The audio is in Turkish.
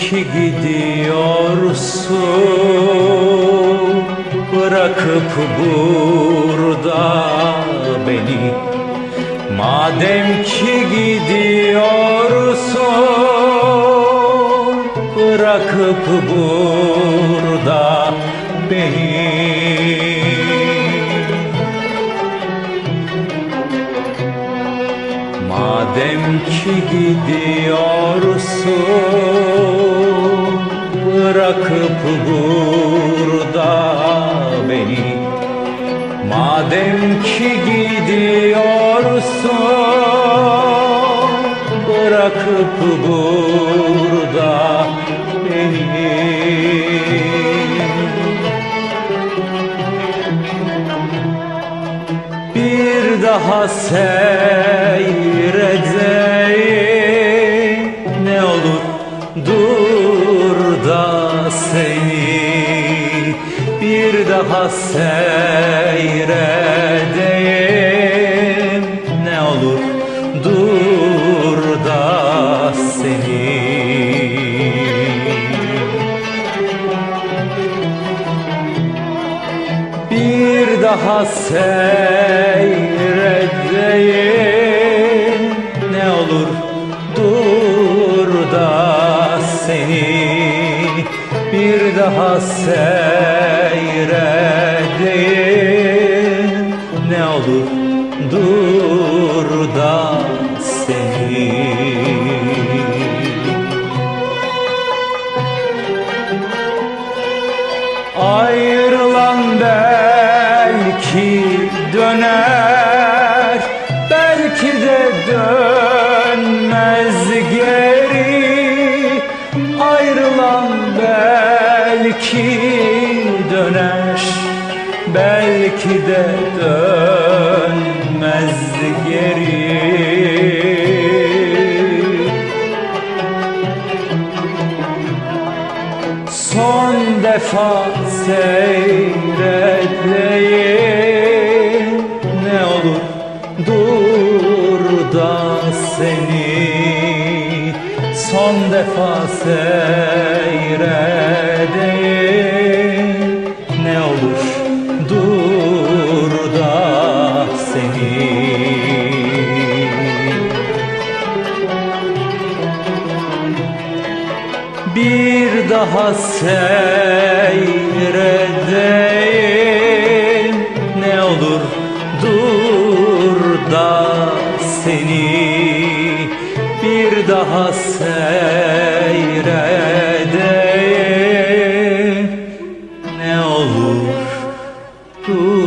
ki gidiyorsun Bırakıp burada beni. Madem ki gidiyorsun Bırakıp burada Madem ki gidiyorsun Bırakıp burada beni. Madem ki gidiyorsun Bırakıp burada beni. Bir daha seyredeyim bir daha seyredeyim. Ne olur dur da seni. Bir daha seyredeyim. Ne olur dur da seni. Bir daha seyredeyim. Ne olur dur da seni Ayrılan belki döner Belki de dönmez geri. Ayrılan belki döner Belki de dönmez geri. Son defa seyredeyim Ne olur dur da seni. Son defa seyredeyim daha seyredeyim. Ne olur dur da seni bir daha seyredeyim. Ne olur dur